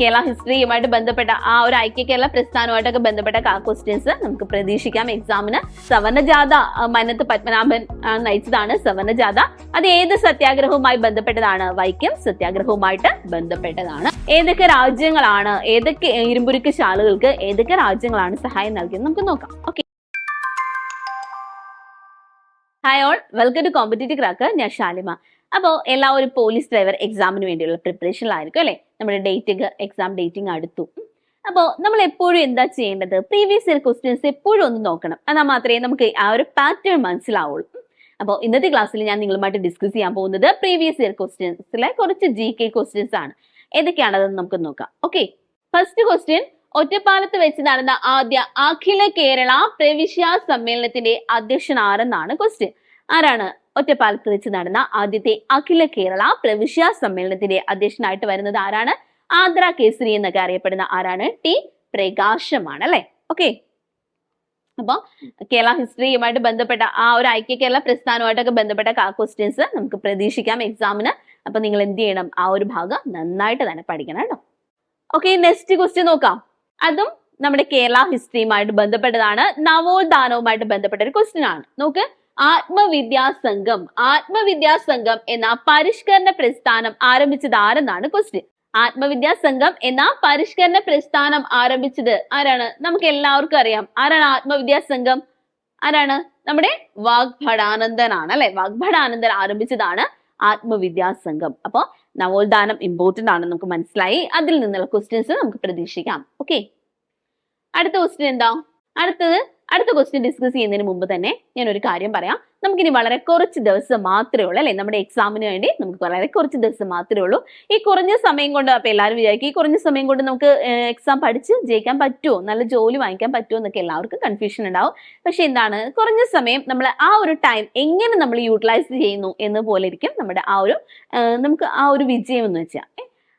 കേരള ഹിസ്റ്ററിയുമായിട്ട് ബന്ധപ്പെട്ട ആ ഒരു ഐക്യ കേരള പ്രസ്ഥാനവുമായിട്ടൊക്കെ ബന്ധപ്പെട്ട ക്വസ്റ്റ്യൻസ് നമുക്ക് പ്രതീക്ഷിക്കാം. എക്സാമിന് സവർണജാഥ മനത്ത് പത്മനാഭൻ നയിച്ചതാണ് സവർണജാഥ. അത് ഏത് സത്യാഗ്രഹവുമായി ബന്ധപ്പെട്ടതാണ്? വൈക്കം സത്യാഗ്രഹവുമായിട്ട് ബന്ധപ്പെട്ടതാണ്. ഏതൊക്കെ രാജ്യങ്ങളാണ് ഏതൊക്കെ ഇരുമ്പുരുക്ക് ശാലകൾക്ക് ഏതൊക്കെ രാജ്യങ്ങളാണ് സഹായം നൽകിയത് നമുക്ക് നോക്കാം. Okay hi all welcome to competitive crack ഞാൻ ഷാലിമ അപ്പോൾ എല്ലാ ഒരു പോലീസ് ഡ്രൈവർ എക്സാമിന് വേണ്ടിയുള്ള പ്രിപ്പറേഷനിലായിരിക്കും അല്ലേ? നമ്മുടെ ഡേറ്റ് എക്സാം ഡേറ്റിംഗ് അടുത്തു. അപ്പോൾ നമ്മൾ എപ്പോഴും എന്താ ചെയ്യേണ്ടത്? പ്രീവിയസ് ഇയർ ക്വസ്റ്റ്യൻസ് എപ്പോഴും ഒന്ന് നോക്കണം. എന്നാൽ മാത്രമേ നമുക്ക് ആ ഒരു പാറ്റേൺ മനസ്സിലാവുള്ളൂ. അപ്പോൾ ഇന്നത്തെ ക്ലാസ്സിൽ ഞാൻ നിങ്ങളുമായിട്ട് ഡിസ്കസ് ചെയ്യാൻ പോകുന്നത് പ്രീവിയസ് ഇയർ ക്വസ്റ്റ്യൻസിലെ കുറച്ച് ജി കെ ക്വസ്റ്റ്യൻസ് ആണ്. ഏതൊക്കെയാണതെന്ന് നമുക്ക് നോക്കാം. ഓക്കെ ഫസ്റ്റ് ക്വസ്റ്റ്യൻ ഒറ്റപ്പാലത്ത് വെച്ച് നടന്ന ആദ്യ അഖില കേരള പ്രവിശ്യ സമ്മേളനത്തിന്റെ അധ്യക്ഷൻ ആരെന്നാണ് ക്വസ്റ്റ്യൻ ആരാണ്? ഒറ്റപ്പാലത്ത് വെച്ച് നടന്ന ആദ്യത്തെ അഖില കേരള പ്രവിശ്യ സമ്മേളനത്തിന്റെ അധ്യക്ഷനായിട്ട് വരുന്നത് ആരാണ്? ആന്ധ്ര കേസരി എന്നൊക്കെ അറിയപ്പെടുന്ന ആരാണ്? ടി പ്രകാശമാണ് അല്ലെ? ഓക്കെ അപ്പൊ കേരള ഹിസ്റ്ററിയുമായിട്ട് ബന്ധപ്പെട്ട ആ ഒരു ഐക്യ കേരള പ്രസ്ഥാനവുമായിട്ടൊക്കെ ബന്ധപ്പെട്ട ക്വസ്റ്റ്യൻസ് നമുക്ക് പ്രതീക്ഷിക്കാം എക്സാമിന് അപ്പൊ നിങ്ങൾ എന്ത് ചെയ്യണം? ആ ഒരു ഭാഗം നന്നായിട്ട് തന്നെ പഠിക്കണം കേട്ടോ. ഓക്കെ നെക്സ്റ്റ് ക്വസ്റ്റ്യൻ നോക്കാം. അതും നമ്മുടെ കേരള ഹിസ്റ്ററിയുമായിട്ട് ബന്ധപ്പെട്ടതാണ്. നവോത്ഥാനവുമായിട്ട് ബന്ധപ്പെട്ട ഒരു ക്വസ്റ്റ്യൻ ആണ്. നോക്ക്. ആത്മവിദ്യാ സംഘം ആത്മവിദ്യാ സംഘം എന്ന പരിഷ്കരണ പ്രസ്ഥാനം ആരംഭിച്ചത് ആരെന്നാണ് ക്വസ്റ്റ്യൻ ആത്മവിദ്യാസംഘം എന്ന പരിഷ്കരണ പ്രസ്ഥാനം ആരംഭിച്ചത് ആരാണ്? നമുക്ക് എല്ലാവർക്കും അറിയാം. ആരാണ് ആത്മവിദ്യാസംഘം? ആരാണ്? നമ്മുടെ വാഗ്ഭടാനന്ദനാണ് അല്ലെ? വാഗ്ഭടാനന്ദൻ ആരംഭിച്ചതാണ് ആത്മവിദ്യാസംഘം. അപ്പൊ നവോത്ഥാനം ഇമ്പോർട്ടന്റ് ആണ് നമുക്ക് മനസ്സിലായി. അതിൽ നിന്നുള്ള ക്വസ്റ്റ്യൻസ് നമുക്ക് പ്രതീക്ഷിക്കാം. ഓക്കെ അടുത്ത ക്വസ്റ്റ്യൻ എന്താ? അടുത്തത് അടുത്ത ക്വസ്റ്റ്യൻ ഡിസ്കസ് ചെയ്യുന്നതിന് മുമ്പ് തന്നെ ഞാൻ ഒരു കാര്യം പറയാം. നമുക്കിനി വളരെ കുറച്ച് ദിവസം മാത്രമേ ഉള്ളൂ അല്ലെ? നമ്മുടെ എക്സാമിന് വേണ്ടി നമുക്ക് വളരെ കുറച്ച് ദിവസം മാത്രമേ ഉള്ളൂ. ഈ കുറഞ്ഞ സമയം കൊണ്ട് അപ്പൊ എല്ലാവരും വിചാരിക്കും ഈ കുറഞ്ഞ സമയം കൊണ്ട് നമുക്ക് എക്സാം പഠിച്ച് ജയിക്കാൻ പറ്റുമോ നല്ല ജോലി വാങ്ങിക്കാൻ പറ്റുമോ എന്നൊക്കെ എല്ലാവർക്കും കൺഫ്യൂഷൻ ഉണ്ടാവും. പക്ഷെ എന്താണ്? കുറഞ്ഞ സമയം നമ്മൾ ആ ഒരു ടൈം എങ്ങനെ നമ്മൾ യൂട്ടിലൈസ് ചെയ്യുന്നു എന്ന് പോലെ ഇരിക്കും നമ്മുടെ ആ ഒരു നമുക്ക് ആ ഒരു വിജയം എന്ന് വെച്ചാൽ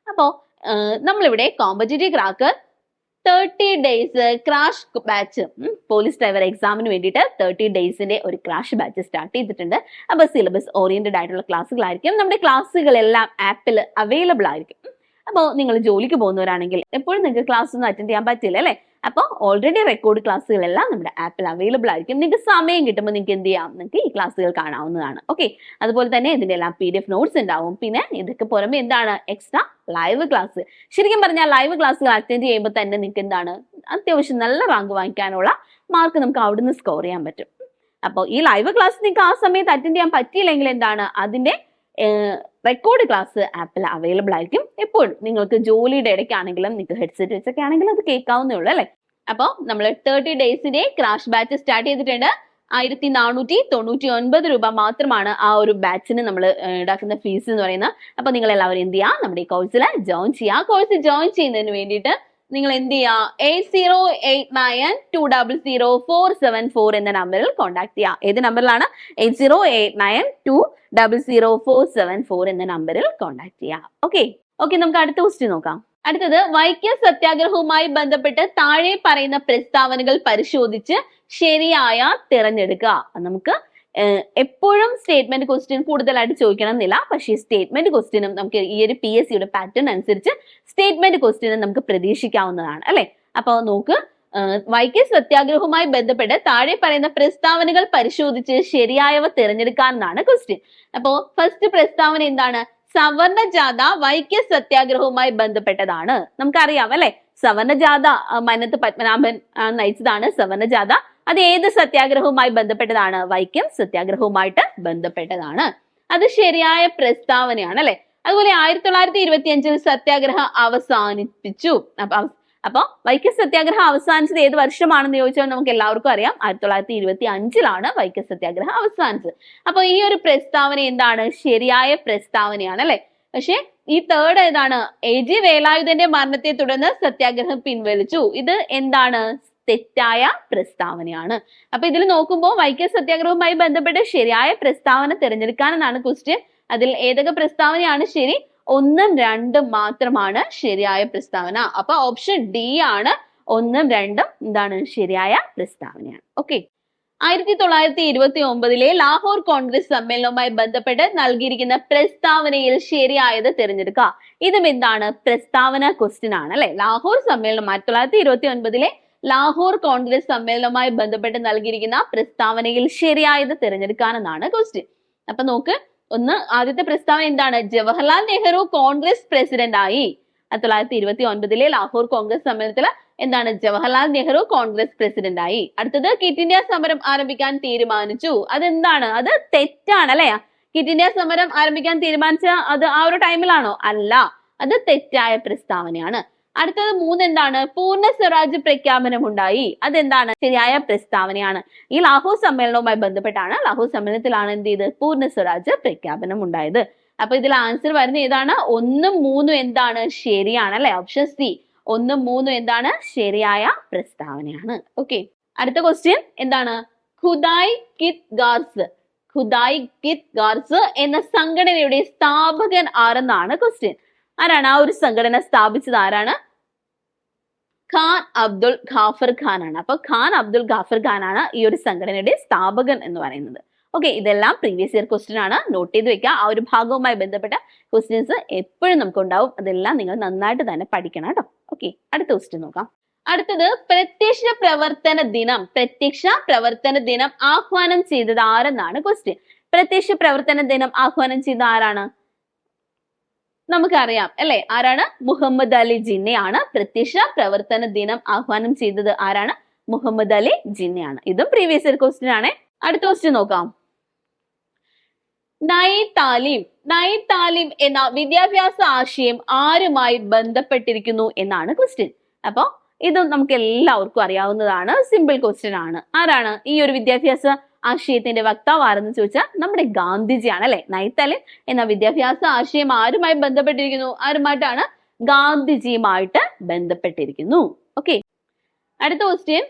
അപ്പോൾ നമ്മളിവിടെ competitive crack thirty days crash batch police driver എക്സാമിന് വേണ്ടിയിട്ട് തേർട്ടി ഡേയ്സിന്റെ ഒരു ക്രാഷ് ബാച്ച് സ്റ്റാർട്ട് ചെയ്തിട്ടുണ്ട്. അപ്പോൾ സിലബസ് ഓറിയന്റഡ് ആയിട്ടുള്ള ക്ലാസ്സുകളായിരിക്കും നമ്മുടെ ക്ലാസ്സുകളെല്ലാം ആപ്പിൽ അവൈലബിൾ ആയിരിക്കും. അപ്പോൾ നിങ്ങൾ ജോലിക്ക് പോകുന്നവരാണെങ്കിൽ എപ്പോഴും നിങ്ങൾക്ക് ക്ലാസ് ഒന്നും അറ്റൻഡ് ചെയ്യാൻ പറ്റില്ല അല്ലേ? അപ്പോൾ ഓൾറെഡി റെക്കോർഡ് ക്ലാസ്സുകളെല്ലാം നമ്മുടെ ആപ്പിൽ അവൈലബിൾ ആയിരിക്കും. നിങ്ങൾക്ക് സമയം കിട്ടുമ്പോൾ നിങ്ങൾക്ക് എന്ത് ചെയ്യാം? നിങ്ങൾക്ക് ഈ ക്ലാസ്സുകൾ കാണാവുന്നതാണ്. ഓക്കെ അതുപോലെ തന്നെ ഇതിന്റെ എല്ലാം പി ഡി എഫ് നോട്ട്സ് ഉണ്ടാവും. പിന്നെ ഇതൊക്കെ പുറമെ എന്താണ്? എക്സ്ട്രാ ലൈവ് ക്ലാസ് ശരിക്കും പറഞ്ഞാൽ ലൈവ് ക്ലാസ്സുകൾ അറ്റൻഡ് ചെയ്യുമ്പോൾ തന്നെ നിങ്ങൾക്ക് എന്താണ്? അത്യാവശ്യം നല്ല റാങ്ക് വാങ്ങിക്കാനുള്ള മാർക്ക് നമുക്ക് അവിടുന്ന് സ്കോർ ചെയ്യാൻ പറ്റും. അപ്പോൾ ഈ ലൈവ് ക്ലാസ് നിങ്ങൾക്ക് ആ സമയത്ത് അറ്റൻഡ് ചെയ്യാൻ പറ്റിയില്ലെങ്കിൽ എന്താണ്? അതിന്റെ റെക്കോർഡ് ക്ലാസ് ആപ്പിൽ അവൈലബിൾ ആയിരിക്കും എപ്പോഴും. നിങ്ങൾക്ക് ജോലിയുടെ ഇടയ്ക്കാണെങ്കിലും നിങ്ങൾക്ക് ഹെഡ്സെറ്റ് വെച്ചൊക്കെ ആണെങ്കിലും അത് കേൾക്കാവുന്നേ ഉള്ളൂ അല്ലേ? അപ്പോൾ നമ്മൾ തേർട്ടി ഡേയ്സിന്റെ ക്രാഷ് ബാച്ച് സ്റ്റാർട്ട് ചെയ്തിട്ടുണ്ട്. ആയിരത്തി നാനൂറ്റി തൊണ്ണൂറ്റി ഒൻപത് രൂപ മാത്രമാണ് ആ ഒരു ബാച്ചിന് നമ്മൾ ഉണ്ടാക്കുന്ന ഫീസ് എന്ന് പറയുന്നത്. അപ്പൊ നിങ്ങൾ എല്ലാവരും എന്ത് ചെയ്യുക? നമ്മുടെ ഈ കോഴ്സിൽ ജോയിൻ ചെയ്യുക. കോഴ്സ് ജോയിൻ ചെയ്യുന്നതിന് വേണ്ടിയിട്ട് നിങ്ങൾ എന്ത് ചെയ്യുക eight zero eight nine two double zero four seven four എന്ന നമ്പറിൽ കോൺടാക്ട് ചെയ്യുക ഏത് നമ്പറിലാണ് eight zero eight nine two double zero four seven four എന്ന നമ്പറിൽ കോൺടാക്ട് ചെയ്യുക ഓക്കെ ഓക്കെ നമുക്ക് അടുത്ത ക്വസ്റ്റ്യൻ നോക്കാം. അടുത്തത് വൈക്കം സത്യാഗ്രഹവുമായി ബന്ധപ്പെട്ട് താഴെ പറയുന്ന പ്രസ്താവനകൾ പരിശോധിച്ച് ശരിയായ തിരഞ്ഞെടുക്കുക. നമുക്ക് എപ്പോഴും സ്റ്റേറ്റ്മെന്റ് ക്വസ്റ്റ്യൻ കൂടുതലായിട്ട് ചോദിക്കണം എന്നില്ല പക്ഷേ സ്റ്റേറ്റ്മെന്റ് ക്വസ്റ്റ്യനും നമുക്ക് ഈ ഒരു പി എസ് സിയുടെ പാറ്റേൺ അനുസരിച്ച് സ്റ്റേറ്റ്മെന്റ് ക്വസ്റ്റ്യനും നമുക്ക് പ്രതീക്ഷിക്കാവുന്നതാണ് അല്ലെ? അപ്പോൾ നോക്ക് വൈക്കം സത്യാഗ്രഹവുമായി ബന്ധപ്പെട്ട് താഴെ പറയുന്ന പ്രസ്താവനകൾ പരിശോധിച്ച് ശരിയായവ തിരഞ്ഞെടുക്കാമെന്നാണ് ക്വസ്റ്റ്യൻ അപ്പോ ഫസ്റ്റ് പ്രസ്താവന എന്താണ്? സവർണ ജാഥ വൈക്യ സത്യാഗ്രഹവുമായി ബന്ധപ്പെട്ടതാണ്. നമുക്കറിയാം അല്ലെ? സവർണ ജാഥ മന്നത്ത് പത്മനാഭൻ നയിച്ചതാണ് സവർണ ജാഥ അത് ഏത് സത്യാഗ്രഹവുമായി ബന്ധപ്പെട്ടതാണ്? വൈക്കം സത്യാഗ്രഹവുമായിട്ട് ബന്ധപ്പെട്ടതാണ്. അത് ശരിയായ പ്രസ്താവനയാണ് അല്ലെ? അതുപോലെ ആയിരത്തി തൊള്ളായിരത്തി ഇരുപത്തി അഞ്ചിൽ സത്യാഗ്രഹം അവസാനിപ്പിച്ചു. അപ്പൊ അവ- അപ്പൊ വൈക്കം സത്യാഗ്രഹം അവസാനിച്ചത് ഏത് വർഷമാണെന്ന് ചോദിച്ചാൽ നമുക്ക് എല്ലാവർക്കും അറിയാം. ആയിരത്തി തൊള്ളായിരത്തി ഇരുപത്തി അഞ്ചിലാണ് വൈക്കം സത്യാഗ്രഹം അവസാനിച്ചത്. അപ്പൊ ഈ ഒരു പ്രസ്താവന എന്താണ്? ശരിയായ പ്രസ്താവനയാണ് അല്ലെ? പക്ഷെ ഈ തേർഡ് ഏതാണ്? എ ജി വേലായുധന്റെ മരണത്തെ തുടർന്ന് സത്യാഗ്രഹം പിൻവലിച്ചു. ഇത് എന്താണ്? തെറ്റായ പ്രസ്താവനയാണ്. അപ്പൊ ഇതിൽ നോക്കുമ്പോൾ വൈക്കം സത്യാഗ്രഹവുമായി ബന്ധപ്പെട്ട് ശരിയായ പ്രസ്താവന തിരഞ്ഞെടുക്കാൻ എന്നാണ് ക്വസ്റ്റ്യൻ അതിൽ ഏതൊക്കെ പ്രസ്താവനയാണ് ശരി? ഒന്നും രണ്ടും മാത്രമാണ് ശരിയായ പ്രസ്താവന. അപ്പൊ ഓപ്ഷൻ ഡി ആണ് ഒന്നും രണ്ടും എന്താണ് ശരിയായ പ്രസ്താവനയാണ്. ഓക്കെ ആയിരത്തി തൊള്ളായിരത്തി ഇരുപത്തി ഒമ്പതിലെ ലാഹോർ കോൺഗ്രസ് സമ്മേളനവുമായി ബന്ധപ്പെട്ട് നൽകിയിരിക്കുന്ന പ്രസ്താവനയിൽ ശരിയായത് തിരഞ്ഞെടുക്കുക. ഇതും എന്താണ്? പ്രസ്താവന ക്വസ്റ്റ്യൻ ആണ് അല്ലെ? ലാഹോർ സമ്മേളനം ആയിരത്തി തൊള്ളായിരത്തി ഇരുപത്തി ഒൻപതിലെ ലാഹോർ കോൺഗ്രസ് സമ്മേളനവുമായി ബന്ധപ്പെട്ട് നൽകിയിരിക്കുന്ന പ്രസ്താവനയിൽ ശരിയായത് തിരഞ്ഞെടുക്കാനെന്നാണ് ക്വസ്റ്റ്യൻ. അപ്പൊ നോക്ക് ഒന്ന് ആദ്യത്തെ പ്രസ്താവന എന്താണ്? ജവഹർലാൽ നെഹ്റു കോൺഗ്രസ് പ്രസിഡന്റ് ആയി ആയിരത്തി തൊള്ളായിരത്തി ഇരുപത്തി ഒൻപതിലെ ലാഹോർ കോൺഗ്രസ് സമ്മേളനത്തിൽ എന്താണ്? ജവഹർലാൽ നെഹ്റു കോൺഗ്രസ് പ്രസിഡന്റ് ആയി അടുത്തത് കിറ്റ് ഇന്ത്യ സമരം ആരംഭിക്കാൻ തീരുമാനിച്ചു. അതെന്താണ്? അത് തെറ്റാണ് അല്ലെ? കിറ്റ് ഇന്ത്യ സമരം ആരംഭിക്കാൻ തീരുമാനിച്ച അത് ആ ഒരു ടൈമിലാണോ അല്ല. അത് തെറ്റായ പ്രസ്താവനയാണ്. അടുത്തത് മൂന്ന് എന്താണ് പൂർണ സ്വരാജ് പ്രഖ്യാപനം ഉണ്ടായി അതെന്താണ്? ശരിയായ പ്രസ്താവനയാണ്. ഈ ലാഹോർ സമ്മേളനവുമായി ബന്ധപ്പെട്ടാണ് ലാഹോർ സമ്മേളനത്തിലാണ് എന്ത് ചെയ്ത്? പൂർണ സ്വരാജ് പ്രഖ്യാപനം ഉണ്ടായത് അപ്പൊ ഇതിൽ ആൻസർ വരുന്ന ഏതാണ്? ഒന്നും മൂന്നും എന്താണ്? ശരിയാണ് അല്ലെ? ഓപ്ഷൻ സി ഒന്നും മൂന്നും എന്താണ്? ശരിയായ പ്രസ്താവനയാണ്. ഓക്കെ അടുത്ത ക്വസ്റ്റ്യൻ എന്താണ്? ഖുദായ് കിത് ഗാർസ്. ഖുദായ് കിത് ഗാർസ് എന്ന സംഘടനയുടെ സ്ഥാപകൻ ആരെന്നാണ് ക്വസ്റ്റ്യൻ ആരാണ്? ആ ഒരു സംഘടന സ്ഥാപിച്ചത് ആരാണ്? ഖാൻ അബ്ദുൾ ഖാഫർ ഖാൻ ആണ്. അപ്പൊ ഖാൻ അബ്ദുൾ ഖാഫർ ഖാൻ ആണ് ഈ ഒരു സംഘടനയുടെ സ്ഥാപകൻ എന്ന് പറയുന്നത്. ഓക്കെ ഇതെല്ലാം പ്രീവിയസ് ഇയർ ക്വസ്റ്റ്യൻ ആണ്. നോട്ട് ചെയ്ത് വെക്കുക. ആ ഒരു ഭാഗവുമായി ബന്ധപ്പെട്ട ക്വസ്റ്റ്യൻസ് എപ്പോഴും നമുക്ക് ഉണ്ടാവും അതെല്ലാം നിങ്ങൾ നന്നായിട്ട് തന്നെ പഠിക്കണം കേട്ടോ. ഓക്കെ അടുത്ത ക്വസ്റ്റ്യൻ നോക്കാം. അടുത്തത് പ്രത്യക്ഷ പ്രവർത്തന ദിനം. പ്രത്യക്ഷ പ്രവർത്തന ദിനം ആഹ്വാനം ചെയ്തത് ആരെന്നാണ് ക്വസ്റ്റ്യൻ പ്രത്യക്ഷ പ്രവർത്തന ദിനം ആഹ്വാനം ചെയ്ത ആരാണ്? നമുക്കറിയാം അല്ലെ? ആരാണ്? മുഹമ്മദ് അലി ജിന്നയാണ് പ്രത്യക്ഷ പ്രവർത്തന ദിനം ആഹ്വാനം ചെയ്തത്. ആരാണ്? മുഹമ്മദ് അലി ജിന്നയാണ്. ഇതും പ്രീവിയസ് ഇയർ ക്വസ്റ്റ്യൻ ആണ്. അടുത്ത ക്വസ്റ്റ്യൻ നോക്കാം. നൈ താലിം നൈ താലിം എന്ന വിദ്യാഭ്യാസ ആശയം ആരുമായി ബന്ധപ്പെട്ടിരിക്കുന്നു എന്നാണ് ക്വസ്റ്റ്യൻ അപ്പൊ ഇത് നമുക്ക് എല്ലാവർക്കും അറിയാവുന്നതാണ് സിമ്പിൾ ക്വസ്റ്റ്യൻ ആണ്. ആരാണ് ഈ ഒരു വിദ്യാഭ്യാസ ആശയത്തിന്റെ വക്താവ് ആരെന്ന് ചോദിച്ചാൽ നമ്മുടെ ഗാന്ധിജിയാണ് അല്ലെ? നൈത്തൽ എന്ന വിദ്യാഭ്യാസ ആശയം ആരുമായി ബന്ധപ്പെട്ടിരിക്കുന്നു? ആരുമായിട്ടാണ്? ഗാന്ധിജിയുമായിട്ട് ബന്ധപ്പെട്ടിരിക്കുന്നു. ഓക്കെ അടുത്ത ക്വസ്റ്റ്യൻ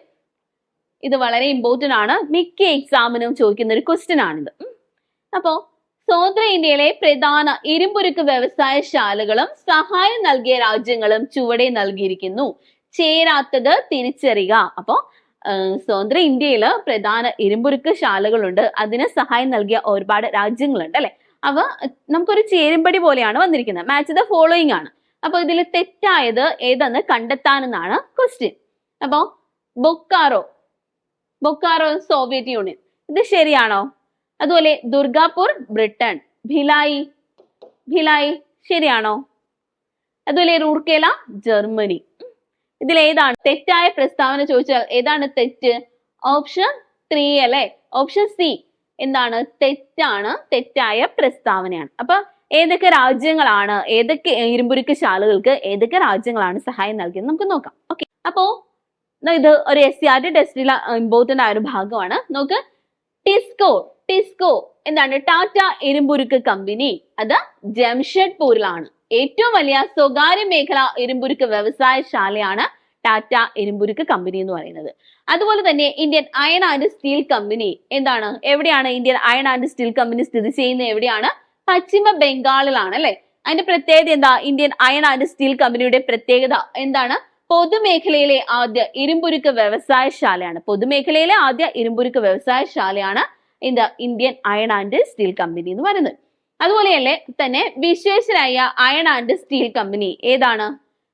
ഇത് വളരെ ഇമ്പോർട്ടന്റ് ആണ്. മിക്ക എക്സാമിനും ചോദിക്കുന്ന ഒരു ക്വസ്റ്റ്യൻ ആണിത്. അപ്പോ സ്വതന്ത്ര ഇന്ത്യയിലെ പ്രധാന ഇരുമ്പുരുക്ക് വ്യവസായശാലകളും സഹായം നൽകിയ രാജ്യങ്ങളും ചുവടെ നൽകിയിരിക്കുന്നു. ചേരാത്തത് തിരിച്ചറിയുക. അപ്പോ സ്വതന്ത്ര ഇന്ത്യയിൽ പ്രധാന ഇരുമ്പുരുക്ക് ശാലകളുണ്ട്. അതിന് സഹായം നൽകിയ ഒരുപാട് രാജ്യങ്ങളുണ്ട് അല്ലെ? അവ നമുക്കൊരു ചേരുംപടി പോലെയാണ് വന്നിരിക്കുന്നത്. മാച്ച് ദ ഫോളോയിങ് ആണ്. അപ്പൊ ഇതിൽ തെറ്റായത് ഏതെന്ന് കണ്ടെത്താനെന്നാണ് ക്വസ്റ്റ്യൻ അപ്പോ ബൊക്കാറോ ബൊക്കാറോ സോവിയറ്റ് യൂണിയൻ. ഇത് ശരിയാണോ? അതുപോലെ ദുർഗാപൂർ ബ്രിട്ടൻ. ഭിലായി ഭിലായി ശരിയാണോ? അതുപോലെ റൂർക്കേല ജർമ്മനി. ഇതിൽ ഏതാണ് തെറ്റായ പ്രസ്താവന ചോദിച്ചാൽ ഏതാണ് തെറ്റ്? ഓപ്ഷൻ ത്രീ അല്ലെ? ഓപ്ഷൻ സി എന്താണ്? തെറ്റാണ് തെറ്റായ പ്രസ്താവനയാണ്. അപ്പൊ ഏതൊക്കെ രാജ്യങ്ങളാണ് ഏതൊക്കെ ഇരുമ്പുരുക്ക് ശാലകൾക്ക് ഏതൊക്കെ രാജ്യങ്ങളാണ് സഹായം നൽകിയത്? നമുക്ക് നോക്കാം. ഓക്കെ അപ്പോ ഇത് ഒരു എസ് സി ആർ ടി ടെസ്റ്റിലെ ഇമ്പോർട്ടന്റ് ആയ ഒരു ഭാഗമാണ്. നോക്ക്. ടിസ്കോ ടിസ്കോ എന്താണ്? ടാറ്റ ഇരുമ്പുരുക്ക് കമ്പനി അത് ജംഷഡ്പൂരിലാണ് ഏറ്റവും വലിയ സ്വകാര്യ മേഖല ഇരുമ്പുരുക്ക് വ്യവസായശാലയാണ് ടാറ്റ ഇരുമ്പുരുക്ക് കമ്പനി എന്ന് പറയുന്നത്. അതുപോലെ തന്നെ Indian iron and steel company എന്താണ്? എവിടെയാണ് Indian iron and steel company സ്ഥിതി ചെയ്യുന്നത്? എവിടെയാണ്? പശ്ചിമ ബംഗാളിലാണ് അല്ലെ? അതിന്റെ പ്രത്യേകത എന്താ? ഇന്ത്യൻ അയൺ ആൻഡ് സ്റ്റീൽ കമ്പനിയുടെ പ്രത്യേകത എന്താണ്? പൊതുമേഖലയിലെ ആദ്യ ഇരുമ്പുരുക്ക് വ്യവസായശാലയാണ്. പൊതുമേഖലയിലെ ആദ്യ ഇരുമ്പുരുക്ക് വ്യവസായശാലയാണ് എന്താ? Indian iron and steel company എന്ന് പറയുന്നത്. അതുപോലെയല്ലേ തന്നെ Visvesvaraya iron and steel company ഏതാണ്?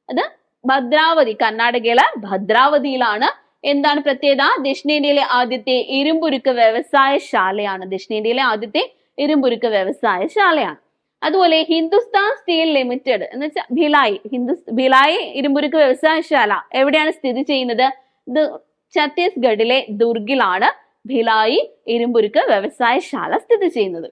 അത് ഭദ്രാവതി കർണാടകയിലെ ഭദ്രാവതിയിലാണ്. എന്താണ് പ്രത്യേകത? ദക്ഷിണേന്ത്യയിലെ ആദ്യത്തെ ഇരുമ്പുരുക്ക് വ്യവസായശാലയാണ് ദക്ഷിണേന്ത്യയിലെ ആദ്യത്തെ ഇരുമ്പുരുക്ക് വ്യവസായശാലയാണ് അതുപോലെ ഹിന്ദുസ്ഥാൻ സ്റ്റീൽ ലിമിറ്റഡ് എന്ന് വെച്ചാൽ ഭിലായി ഹിന്ദു ഭിലായി ഇരുമ്പുരുക്ക് വ്യവസായശാല എവിടെയാണ് സ്ഥിതി ചെയ്യുന്നത്? ഛത്തീസ്ഗഡിലെ ദുർഗിലാണ് ഭിലായി ഇരുമ്പുരുക്ക് വ്യവസായശാല സ്ഥിതി ചെയ്യുന്നത്.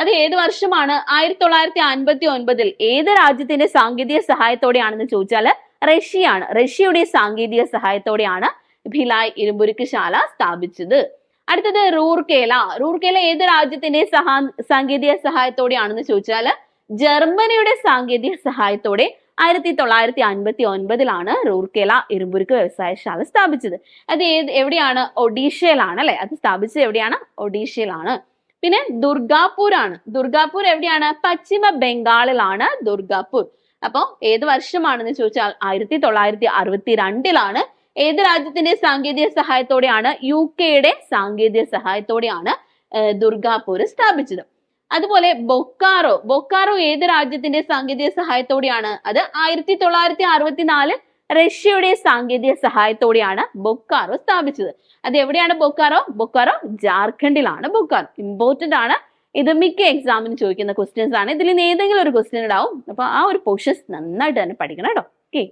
അത് ഏത് വർഷമാണ്? ആയിരത്തി തൊള്ളായിരത്തി അൻപത്തി ഒൻപതിൽ ഏത് രാജ്യത്തിന്റെ സാങ്കേതിക സഹായത്തോടെയാണെന്ന് ചോദിച്ചാൽ റഷ്യയാണ്. റഷ്യയുടെ സാങ്കേതിക സഹായത്തോടെയാണ് ഭിലായ് ഇരുമ്പുരുക്ക് ശാല സ്ഥാപിച്ചത്. അടുത്തത് റൂർക്കേല. റൂർക്കേല ഏത് രാജ്യത്തിന്റെ സഹാ സാങ്കേതിക സഹായത്തോടെയാണെന്ന് ചോദിച്ചാൽ ജർമ്മനിയുടെ സാങ്കേതിക സഹായത്തോടെ ആയിരത്തി തൊള്ളായിരത്തി അൻപത്തി ഒൻപതിലാണ് റൂർക്കേല ഇരുമ്പുരുക്ക് വ്യവസായശാല സ്ഥാപിച്ചത്. അത് ഏത് എവിടെയാണ്? ഒഡീഷയിലാണ് അല്ലെ? അത് സ്ഥാപിച്ചത് എവിടെയാണ്? ഒഡീഷയിലാണ്. പിന്നെ ദുർഗാപൂർ ആണ് ദുർഗാപൂർ എവിടെയാണ്? പശ്ചിമ ബംഗാളിലാണ് ദുർഗാപൂർ. അപ്പൊ ഏത് വർഷമാണെന്ന് ചോദിച്ചാൽ ആയിരത്തി തൊള്ളായിരത്തി അറുപത്തി രണ്ടിലാണ് ഏത് രാജ്യത്തിന്റെ സാങ്കേതിക സഹായത്തോടെയാണ്? യു കെയുടെ സാങ്കേതിക സഹായത്തോടെയാണ് ദുർഗാപൂർ സ്ഥാപിച്ചത്. അതുപോലെ ബൊക്കാറോ. ബൊക്കാറോ ഏത് രാജ്യത്തിന്റെ സാങ്കേതിക സഹായത്തോടെയാണ്? അത് ആയിരത്തി തൊള്ളായിരത്തി അറുപത്തിനാല് റഷ്യയുടെ സാങ്കേതിക സഹായത്തോടെയാണ് ബൊക്കാറോ സ്ഥാപിച്ചത്. അത് എവിടെയാണ് ബൊക്കാറോ? ബൊക്കാറോ ജാർഖണ്ഡിലാണ് ബൊക്കാറോ. ഇമ്പോർട്ടന്റ് ആണ്. ഇത് മിക്ക എക്സാമിന് ചോദിക്കുന്ന ക്വസ്റ്റ്യൻസ് ആണ്. ഇതിൽ നിന്ന് ഏതെങ്കിലും ഒരു ക്വസ്റ്റ്യൻ ഉണ്ടാവും. അപ്പൊ ആ ഒരു പോർഷൻസ് നന്നായിട്ട് തന്നെ പഠിക്കണം കേട്ടോ. ഓക്കെ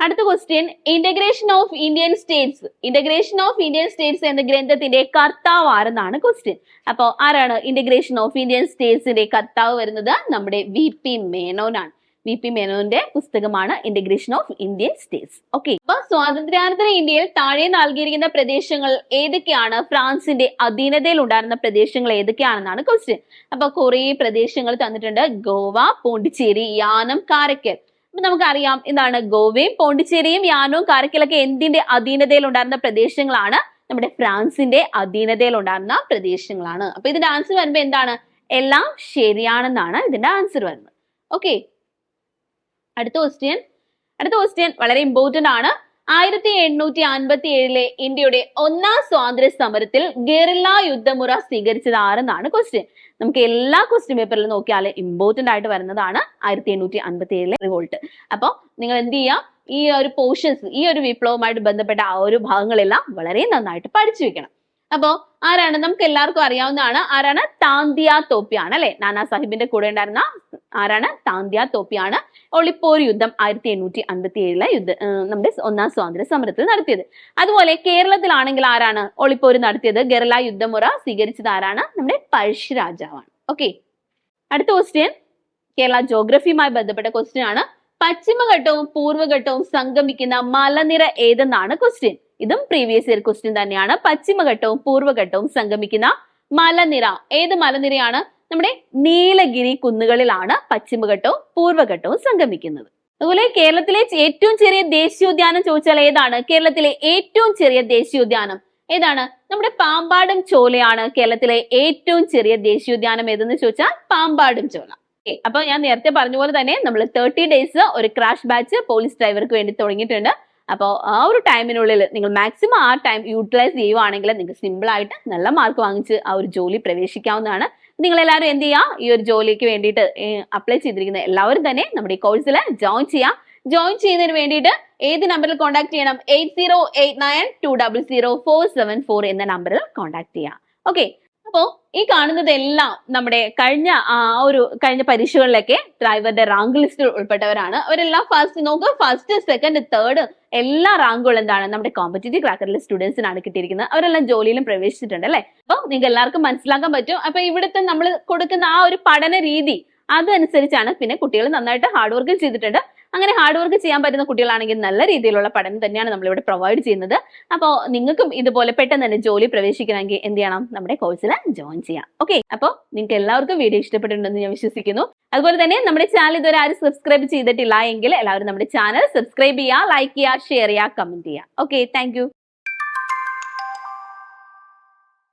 അടുത്ത question integration of Indian states integration of Indian states എന്ന ഗ്രന്ഥത്തിന്റെ കർത്താവ് ആരെന്നാണ് ക്വസ്റ്റ്യൻ അപ്പോൾ ആരാണ് ഇന്റഗ്രേഷൻ ഓഫ് ഇന്ത്യൻ സ്റ്റേറ്റ്സിന്റെ കർത്താവ് വരുന്നത്? നമ്മുടെ വി പി മേനോനാണ് വി പി മേനോന്റെ പുസ്തകമാണ് integration of Indian states okay അപ്പൊ സ്വാതന്ത്ര്യാനന്തര ഇന്ത്യയിൽ താഴെ നൽകിയിരിക്കുന്ന പ്രദേശങ്ങൾ ഏതൊക്കെയാണ്? ഫ്രാൻസിന്റെ അധീനതയിൽ ഉണ്ടായിരുന്ന പ്രദേശങ്ങൾ ഏതൊക്കെയാണെന്നാണ് ക്വസ്റ്റ്യൻ അപ്പൊ കുറെ പ്രദേശങ്ങൾ തന്നിട്ടുണ്ട്. ഗോവ പോണ്ടിച്ചേരി യാനം കാരക്കൽ. അപ്പൊ നമുക്കറിയാം എന്താണ് ഗോവയും പോണ്ടിച്ചേരിയും യാനവും കാരക്കലൊക്കെ എന്തിന്റെ അധീനതയിൽ ഉണ്ടായിരുന്ന പ്രദേശങ്ങളാണ്? നമ്മുടെ ഫ്രാൻസിന്റെ അധീനതയിൽ ഉണ്ടായിരുന്ന പ്രദേശങ്ങളാണ്. അപ്പൊ ഇതിന്റെ ആൻസർ വരുമ്പോ എന്താണ്? എല്ലാം ശരിയാണെന്നാണ് ഇതിന്റെ ആൻസർ വരുന്നത്. ഓക്കെ അടുത്ത ക്വസ്റ്റ്യൻ അടുത്ത ക്വസ്റ്റ്യൻ വളരെ ഇമ്പോർട്ടന്റ് ആണ്. ആയിരത്തി എണ്ണൂറ്റി അൻപത്തി ഏഴിലെ ഇന്ത്യയുടെ ഒന്നാം സ്വാതന്ത്ര്യ സമരത്തിൽ ഗറില്ല യുദ്ധമുറ സ്വീകരിച്ചത് ആരെന്നാണ് ക്വസ്റ്റ്യൻ നമുക്ക് എല്ലാ ക്വസ്റ്റ്യൻ പേപ്പറിലും നോക്കിയാൽ ഇമ്പോർട്ടന്റ് ആയിട്ട് വരുന്നതാണ് ആയിരത്തി എണ്ണൂറ്റി അൻപത്തി ഏഴിലെ റിവോൾട്ട് അപ്പോൾ നിങ്ങൾ എന്ത് ചെയ്യാം? ഈ ഒരു പോർഷൻസ് ഈ ഒരു വിപ്ലവവുമായിട്ട് ബന്ധപ്പെട്ട ആ ഒരു ഭാഗങ്ങളെല്ലാം വളരെ നന്നായിട്ട് പഠിച്ചു വെക്കണം. അപ്പോ ആരാണ്? നമുക്ക് എല്ലാവർക്കും അറിയാവുന്നതാണ്. ആരാണ്? താന്തിയ തോപ്പിയാണ് അല്ലെ? നാനാ സാഹിബിന്റെ കൂടെ ഉണ്ടായിരുന്ന ആരാണ്? താന്തിയ തോപ്പിയാണ് ഒളിപ്പോർ യുദ്ധം ആയിരത്തി എണ്ണൂറ്റി അൻപത്തി ഏഴിലെ യുദ്ധ നമ്മുടെ ഒന്നാം സ്വാതന്ത്ര്യ സമരത്തിൽ നടത്തിയത്. അതുപോലെ കേരളത്തിലാണെങ്കിൽ ആരാണ് ഒളിപ്പോര് നടത്തിയത്? ഗെറല യുദ്ധമുറ സ്വീകരിച്ചത് ആരാണ്? നമ്മുടെ പഴശ്ശി രാജാവാണ്. ഓക്കെ. അടുത്ത ക്വസ്റ്റ്യൻ കേരള ജോഗ്രഫിയുമായി ബന്ധപ്പെട്ട ക്വസ്റ്റ്യൻ ആണ്. പശ്ചിമഘട്ടവും പൂർവഘട്ടവും സംഗമിക്കുന്ന മലനിര ഏതെന്നാണ് ക്വസ്റ്റ്യൻ ഇതും പ്രീവിയസ് ഇയർ ക്വസ്റ്റ്യൻ തന്നെയാണ്. പശ്ചിമഘട്ടവും പൂർവഘട്ടവും സംഗമിക്കുന്ന മലനിര. ഏത് മലനിരയാണ്? നമ്മുടെ നീലഗിരി കുന്നുകളിലാണ് പശ്ചിമഘട്ടവും പൂർവഘട്ടവും സംഗമിക്കുന്നത്. അതുപോലെ കേരളത്തിലെ ഏറ്റവും ചെറിയ ദേശീയോദ്യാനം ചോദിച്ചാൽ ഏതാണ്? കേരളത്തിലെ ഏറ്റവും ചെറിയ ദേശീയോദ്യാനം ഏതാണ്? നമ്മുടെ പാമ്പാടും ചോലയാണ് കേരളത്തിലെ ഏറ്റവും ചെറിയ ദേശീയോദ്യാനം ഏതെന്ന് ചോദിച്ചാൽ പാമ്പാടും ചോല. അപ്പൊ ഞാൻ നേരത്തെ പറഞ്ഞ പോലെ തന്നെ നമ്മൾ തേർട്ടി ഡേയ്സ് ഒരു ക്രാഷ് ബാച്ച് പോലീസ് ഡ്രൈവർക്ക് വേണ്ടി തുടങ്ങിയിട്ടുണ്ട്. അപ്പോൾ ആ ഒരു ടൈമിനുള്ളിൽ നിങ്ങൾ മാക്സിമം ആ ടൈം യൂട്ടിലൈസ് ചെയ്യുവാണെങ്കിൽ നിങ്ങൾക്ക് സിമ്പിൾ ആയിട്ട് നല്ല മാർക്ക് വാങ്ങിച്ച് ആ ഒരു ജോലി പ്രവേശിക്കാവുന്നതാണ്. നിങ്ങൾ എല്ലാവരും എന്ത് ചെയ്യുക ഈ ഒരു ജോലിക്ക് വേണ്ടിയിട്ട് അപ്ലൈ ചെയ്തിരിക്കുന്ന എല്ലാവരും തന്നെ നമ്മുടെ ഈ കോഴ്സിൽ ജോയിൻ ചെയ്യാം. ജോയിൻ ചെയ്യുന്നതിന് വേണ്ടിയിട്ട് ഏത് നമ്പറിൽ കോൺടാക്ട് ചെയ്യണം? Eight zero eight nine two double zero four seven four എന്ന നമ്പറിൽ കോൺടാക്ട് ചെയ്യാം. ഓക്കെ അപ്പോ ഈ കാണുന്നതെല്ലാം നമ്മുടെ കഴിഞ്ഞ ആ ഒരു കഴിഞ്ഞ പരീക്ഷകളിലൊക്കെ ഡ്രൈവറുടെ റാങ്ക് ലിസ്റ്റിൽ ഉൾപ്പെട്ടവരാണ്. അവരെല്ലാം ഫസ്റ്റ് നോക്കുക. ഫസ്റ്റ് സെക്കൻഡ് തേർഡ് എല്ലാ റാങ്കുകളും എന്താണ്? നമ്മുടെ കോമ്പറ്റേറ്റീവ് ക്രാക്കറിലെ സ്റ്റുഡൻസിനാണ് കിട്ടിയിരിക്കുന്നത്. അവരെല്ലാം ജോലിയിലും പ്രവേശിച്ചിട്ടുണ്ട് അല്ലെ? അപ്പോൾ നിങ്ങൾക്ക് എല്ലാവർക്കും മനസ്സിലാക്കാൻ പറ്റും. അപ്പൊ ഇവിടുത്തെ നമ്മൾ കൊടുക്കുന്ന ആ ഒരു പഠന രീതി അതനുസരിച്ചാണ് പിന്നെ കുട്ടികൾ നന്നായിട്ട് ഹാർഡ് വർക്കും ചെയ്തിട്ടുണ്ട്. അങ്ങനെ ഹാർഡ് വർക്ക് ചെയ്യാൻ പറ്റുന്ന കുട്ടികളാണെങ്കിൽ നല്ല രീതിയിലുള്ള പഠനം തന്നെയാണ് നമ്മളിവിടെ പ്രൊവൈഡ് ചെയ്യുന്നത്. അപ്പോൾ നിങ്ങൾക്കും ഇതുപോലെ പെട്ടെന്ന് തന്നെ ജോലി പ്രവേശിക്കണമെങ്കിൽ എന്ത് ചെയ്യണം? നമ്മുടെ കോഴ്സിൽ ജോയിൻ ചെയ്യാം. ഓക്കെ അപ്പോൾ നിങ്ങൾക്ക് എല്ലാവർക്കും വീഡിയോ ഇഷ്ടപ്പെട്ടിട്ടുണ്ടെന്ന് ഞാൻ വിശ്വസിക്കുന്നു. അതുപോലെ തന്നെ നമ്മുടെ ചാനൽ ഇതുവരെ ആരും സബ്സ്ക്രൈബ് ചെയ്തിട്ടില്ല എങ്കിൽ എല്ലാവരും നമ്മുടെ ചാനൽ സബ്സ്ക്രൈബ് ചെയ്യുക ലൈക്ക് ചെയ്യുക ഷെയർ ചെയ്യുക കമന്റ് ചെയ്യുക. Okay thank